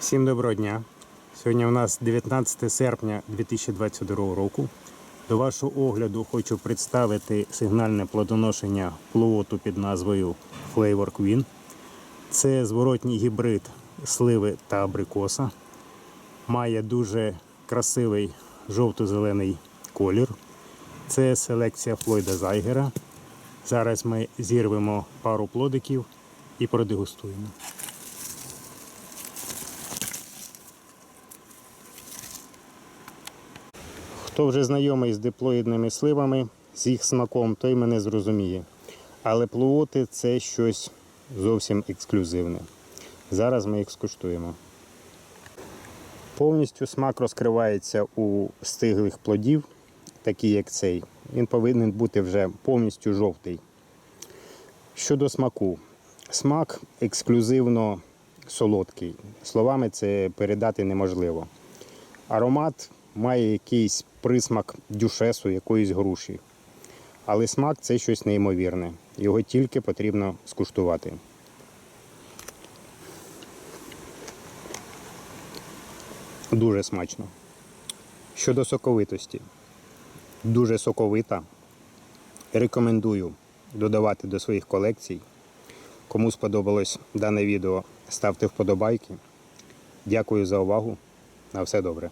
Всім доброго дня. Сьогодні у нас 19 серпня 2022 року. До вашого огляду хочу представити сигнальне плодоношення плуоту під назвою Flavor Queen. Це зворотній гібрид сливи та абрикоса. Має дуже красивий жовто-зелений колір. Це селекція Флойда Зайгера. Зараз ми зірвемо пару плодиків і продегустуємо. Хто вже знайомий з диплоїдними сливами, з їх смаком, той мене зрозуміє. Але плуоти це щось зовсім ексклюзивне. Зараз ми їх скуштуємо. Повністю смак розкривається у стиглих плодів, такі як цей. Він повинен бути вже повністю жовтий. Щодо смаку, смак ексклюзивно солодкий. Словами це передати неможливо. Аромат має якийсь присмак дюшесу, якоїсь груші. Але смак це щось неймовірне. Його тільки потрібно скуштувати. Дуже смачно. Щодо соковитості, дуже соковита. Рекомендую додавати до своїх колекцій. Кому сподобалось дане відео, ставте вподобайки. Дякую за увагу. На все добре.